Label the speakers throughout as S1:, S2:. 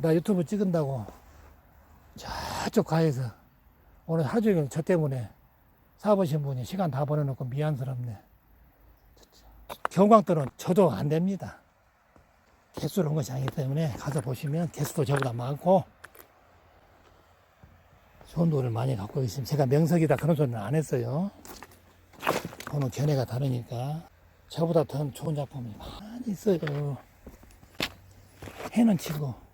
S1: 나 유튜브 찍은다고 저쪽 가에서 오늘 하루 종일 저 때문에 사보신 분이 시간 다 버려놓고 미안스럽네. 경광도는 저도 안 됩니다. 개수로 온 것이 아니기 때문에 가서 보시면 개수도 저보다 많고 좋은 돈을 많이 갖고 있습니다. 제가 명석이다 그런 소리는 안 했어요. 돈은 견해가 다르니까 저보다 더 좋은 작품이 많이 있어요. 해는 치고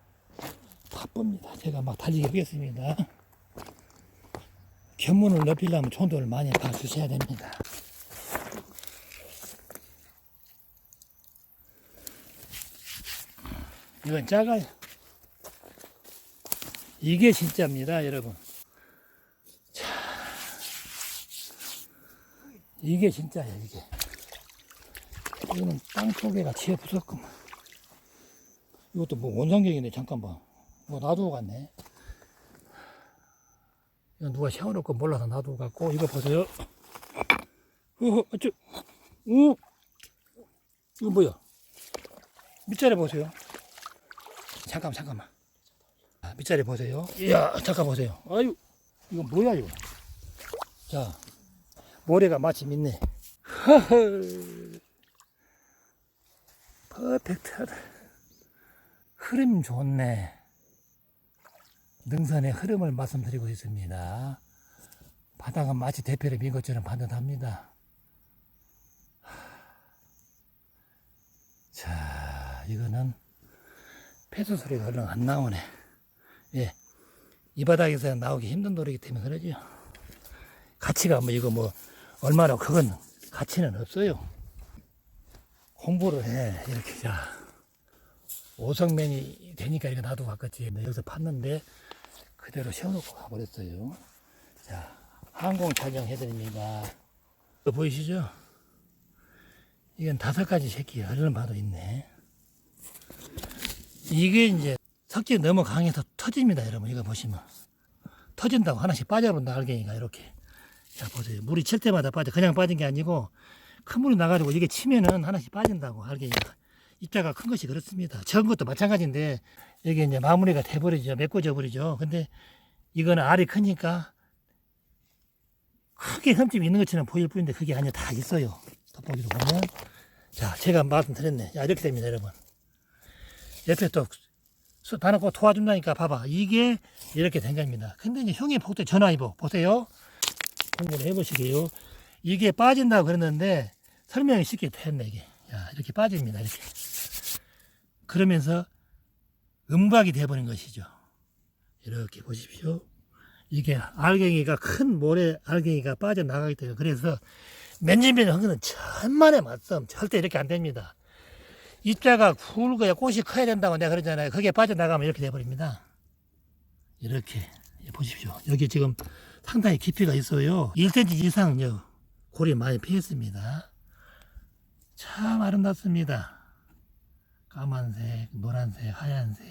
S1: 바쁩니다. 제가 막 달리기 하겠습니다. 견문을 좋은 돈을 많이 봐주셔야 됩니다. 이건 작아요. 이게 진짜입니다, 여러분. 자, 이게 진짜예요, 이게. 이거는 땅 속에가 지어 부었구만. 이것도 뭐 원상경이네, 잠깐만. 뭐 놔두고 갔네. 이거 누가 세워놓고 몰라서 놔두고 갔고, 이거 보세요. 어, 어쭈, 오, 이거 뭐야? 밑자리 보세요. 잠깐만, 잠깐만. 아, 밑자리 보세요. 이야, 잠깐 보세요. 아유, 이거 뭐야, 이거. 자, 모래가 마침 있네. 퍼펙트하다. 흐름 좋네. 능선의 흐름을 말씀드리고 있습니다. 바닥은 마치 대표를 민 것처럼 반듯합니다. 자, 이거는 폐수 소리가 얼른 안 나오네. 예. 이 바닥에서 나오기 힘든 노래이기 때문에 그러죠. 가치가 뭐 이거 뭐 얼마나 그건 가치는 없어요. 공부를 해. 이렇게 자. 오성맨이 되니까 이거 놔두고 갔겠지. 근데 여기서 팠는데 그대로 세워놓고 가버렸어요. 자, 항공 촬영해드립니다. 이거 보이시죠? 이건 다섯 가지 새끼 얼른 봐도 있네. 이게 이제 석질이 너무 강해서 터집니다, 여러분. 이거 보시면. 터진다고 하나씩 빠져본다, 알갱이가 이렇게. 자, 보세요. 물이 칠 때마다 빠져. 그냥 빠진 게 아니고 큰 물이 나가지고 이게 치면은 하나씩 빠진다고, 알갱이가. 입자가 큰 것이 그렇습니다. 적은 것도 마찬가지인데 이게 이제 마무리가 돼버리죠. 메꿔져 버리죠. 근데 이거는 알이 크니까 크게 흠집이 있는 것처럼 보일 뿐인데 그게 아니라 다 있어요. 돋보기로 보면. 자, 제가 말씀드렸네. 야, 이렇게 됩니다, 여러분. 옆에 또, 수- 다 놓고 도와준다니까 봐봐. 이게 이렇게 된 겁니다. 근데 이제 형이 볼때 전화해보. 보세요. 공부를 해보시게요. 이게 빠진다고 그랬는데 설명이 쉽게 됐네, 이게. 야, 이렇게 빠집니다, 이렇게. 그러면서 음박이 돼버린 것이죠. 이렇게 보십시오. 이게 알갱이가 큰 모래 알갱이가 빠져나가기 때문에 그래서 맨질맨 한 거는 천만에 맞섬. 절대 이렇게 안 됩니다. 입자가 굵어야 꽃이 커야 된다고 내가 그러잖아요. 그게 빠져나가면 이렇게 돼버립니다. 이렇게 보십시오. 여기 지금 상당히 깊이가 있어요. 1cm 이상 요 골이 많이 피했습니다. 참 아름답습니다. 까만색, 노란색, 하얀색,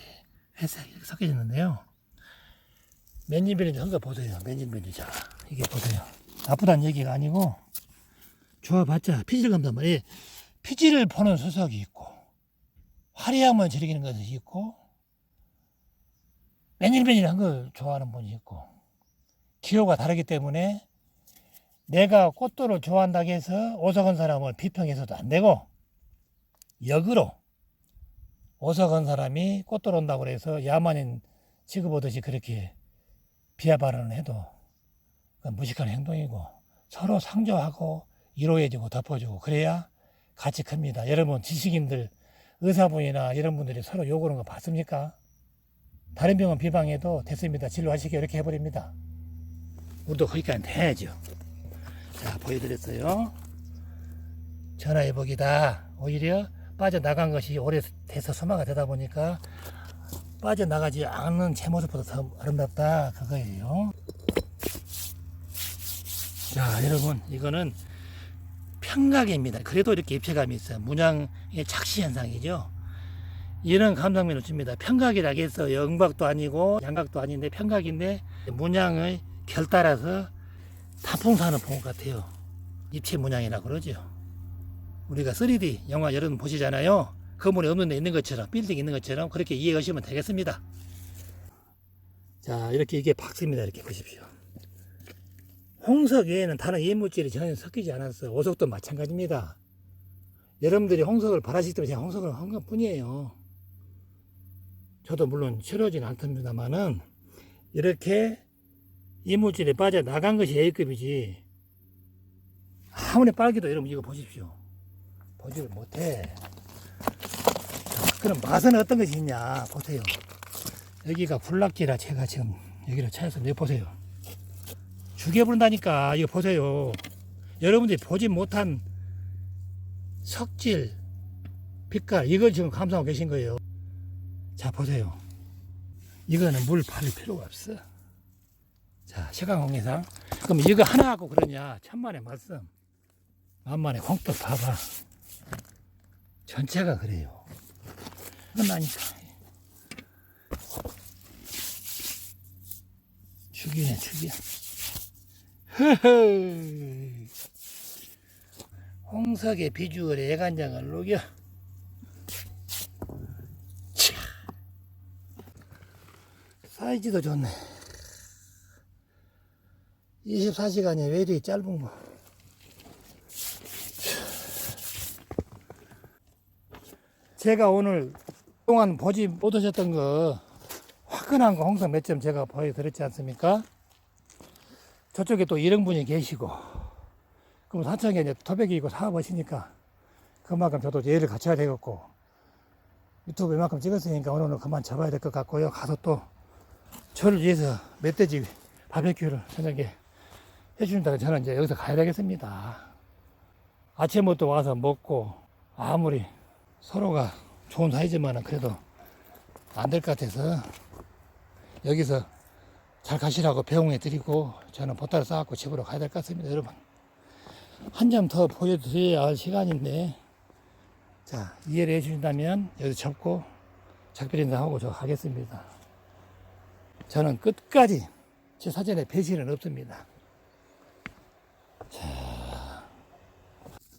S1: 회색 이렇게 섞여 있는데요. 맨질맨이 한거 보세요. 맨질맨이 자 이게 보세요. 나쁘다는 얘기가 아니고 좋아봤자 피지를 감단 말이에요. 피지를 보는 수석이 있고 화려함을 즐기는 것이 있고 맨질맨질한 걸 좋아하는 분이 있고 기호가 다르기 때문에 내가 꽃도를 좋아한다고 해서 오석한 사람을 비평해서도 안 되고 역으로 오석한 사람이 꽃도를 온다고 해서 야만인 취급하듯이 그렇게 비하 발언을 해도 무식한 행동이고 서로 상조하고 이로해주고 덮어주고 그래야 같이 큽니다. 여러분 지식인들 의사분이나 이런 분들이 서로 욕하는 거 봤습니까? 다른 병원 비방해도 됐습니다. 진료하시게 이렇게 해버립니다. 우리도 거기까지 해야죠. 자 보여드렸어요. 전화해보기다. 오히려 빠져나간 것이 오래돼서 소마가 되다 보니까 빠져나가지 않는 제 모습보다 더 아름답다 그거예요. 자 여러분 이거는 평각입니다. 그래도 이렇게 입체감이 있어요. 문양의 착시 현상이죠. 이런 감상면을 줍니다. 평각이라고 해서 영박도 아니고 양각도 아닌데 평각인데 문양의 결 따라서 단풍산을 본것 같아요. 입체 문양이라 그러죠. 우리가 3D 영화 여러분 보시잖아요. 건물이 없는 데 있는 것처럼 빌딩 있는 것처럼 그렇게 이해하시면 되겠습니다. 자, 이렇게 이게 박스입니다. 이렇게 보십시오. 홍석 외에는 다른 이물질이 전혀 섞이지 않았어요. 오석도 마찬가지입니다. 여러분들이 홍석을 바라시기 때문에 홍석을 한 것 뿐이에요. 저도 물론 싫어하지는 않습니다만은 이렇게 이물질이 빠져나간 것이 A급이지 아무리 빨개도 여러분 이거 보십시오. 보지를 못해. 자, 그럼 맛은 어떤 것이 있냐 보세요. 여기가 불락지라 제가 지금 여기를 찾아서 내 보세요. 죽여버린다니까 이거 보세요. 여러분들이 보지 못한 석질, 빛깔 이걸 지금 감상하고 계신 거예요. 자 보세요. 이거는 물 바를 필요가 없어. 자 시간공개상 그럼 이거 하나 갖고 그러냐 천만의 말씀 만만의 홍떡 봐봐 전체가 그래요. 끝나니까 죽이네. 흐흐. 홍석의 비주얼에 애간장을 녹여. 차. 사이즈도 좋네. 24시간이 왜 이리 짧은 거. 제가 오늘 동안 보지 못하셨던 거 화끈한 거 홍석 몇점 제가 보여드렸지 않습니까? 저쪽에 또 이런 분이 계시고 그럼 사창에 이제 토백이 있고 사업하시니까 그만큼 저도 예를 갖춰야 되겠고 유튜브 이만큼 찍었으니까 오늘은 그만 잡아야 될 것 같고요 가서 또 저를 위해서 멧돼지 바베큐를 저녁에 해주신다고 저는 이제 여기서 가야 되겠습니다 아침부터 와서 먹고 아무리 서로가 좋은 사이지만은 그래도 안 될 것 같아서 여기서 잘 가시라고 배웅해 드리고 저는 보따리 싸갖고 집으로 가야 될 것 같습니다 여러분. 한 점 더 보여드려야 할 시간인데 자 이해를 해주신다면 여기서 접고 작별 인사하고 저 가겠습니다. 저는 끝까지 제 사전에 배신은 없습니다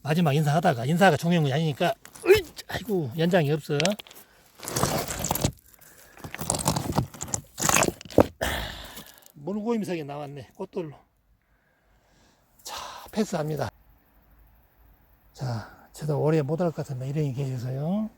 S1: 마지막 인사하다가 인사가 중요한 게 아니니까 아이고 연장이 없어. 물고임석이 나왔네 꽃돌로. 자 패스합니다. 자 저도 오래 못할 것 같은데 일행이 계셔서요